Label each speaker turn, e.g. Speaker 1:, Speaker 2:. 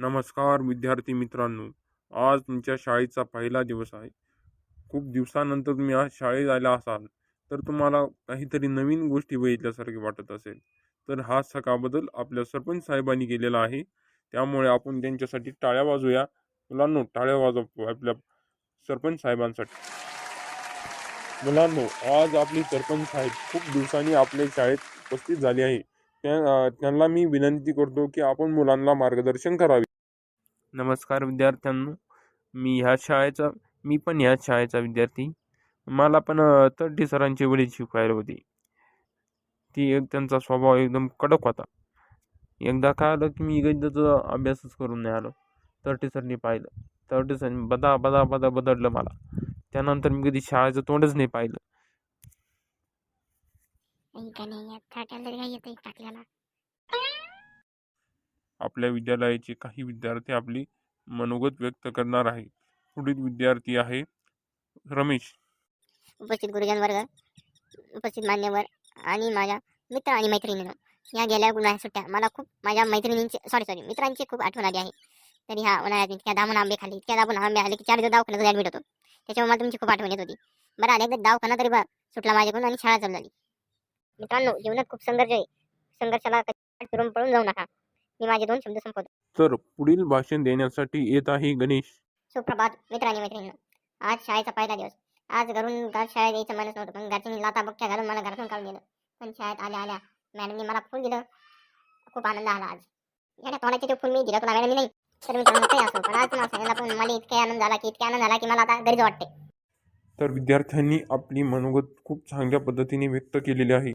Speaker 1: नमस्कार विद्यार्थी मित्रांनो. आज तुमच्या शाळेचा पहिला दिवस आहे. खूप दिवसानंतर तुम्ही आज शाळेत आला असाल तर तुम्हाला काहीतरी नवीन गोष्टी बघितल्यासारखे वाटत असेल. तर हा सकाळबद्दल आपल्या सरपंच साहेबांनी केलेला आहे. त्यामुळे आपण त्यांच्यासाठी टाळ्या वाजूया मुलांनो टाळ्या वाजव आपल्या सरपंच साहेबांसाठी. मुलांनो आज आपली सरपंच साहेब खूप दिवसांनी आपल्या शाळेत उपस्थित झाली आहे. त्या त्यांना मी विनंती करतो की आपण मुलांना मार्गदर्शन करावे. नमस्कार विद्यार्थ्यांनो. मी ह्या शाळेचा मी पण ह्याच शाळेचा विद्यार्थी. मला पण तड्डी सरांची सरांचे वडील शिकवायला होती. ती एक त्यांचा स्वभाव एकदम कडक होता. एकदा काय आलं की मी गणिताचा अभ्यासच करून नाही आलो. तर्टी सरनी पाहिलं. तर्टी सरनी बदा बदा बदा बदललं मला. त्यानंतर मी कधी शाळेचं तोंडच नाही पाहिलं
Speaker 2: नाही का नाही येत थाट्याला तरी काय येतं टाकल्याला
Speaker 1: आपल्या विद्यालयाचे काही विद्यार्थी आपली मनोगत व्यक्त करणार आहे पुढील विद्यार्थी आहे रमेश.
Speaker 2: उपस्थित गुरुजन वर्ग उपस्थित मान्यवर आणि माझ्या मित्र आणि मैत्रिणींना या गेल्या उन्हाळ्या सुट्ट्या मला खूप माझ्या मैत्रिणींची सॉरी सॉरी मित्रांची खूप आठवण आली आहे. तरी हा उन्हाळ्यात इतक्या दामून आंबे खाली इतक्या दाबून आंबे आले की चार दिवस दवाखान्यात ॲडमिट होतो त्याच्यामुळे मला तुमची खूप आठवण येत होती. बरं आले एकदा दवाखाना तरी बा सुटला माझ्याकडून आणि शाळा चालू झाली. मित्रांनो जीवनात खूप संघर्ष आहे. संघर्षाला फिरून पळून जाऊ नका. मी माझे दोन शब्द संपवतो.
Speaker 1: तर पुढील भाषण देण्यासाठी येत आहे गणेश.
Speaker 2: सुप्रभात मित्र आणि मैत्रिणींनो. आज शाळेचा पहिला दिवस. आज घरून घर शाळेत यायचं मनच नव्हतं. पण घरच्यांनी लाता बक्क्या घालून मला घरातून काढून दिलं. पण शाळेत आल्या आल्या मॅडमनी मला फुल दिलं. खूप आनंद आला आज. याने तोंडाचे ते फुल मी दिलं. तुला मॅडमनी नाही. तर मी काही असो. पण आज तुम्हाला सांगायला पण मला इतका आनंद झाला की इतका आनंद झाला की मला आता गरज वाटते.
Speaker 1: तर विद्यार्थ्यांनी आपली मनोगत खूप चांगल्या पद्धतीने व्यक्त केलेली आहे.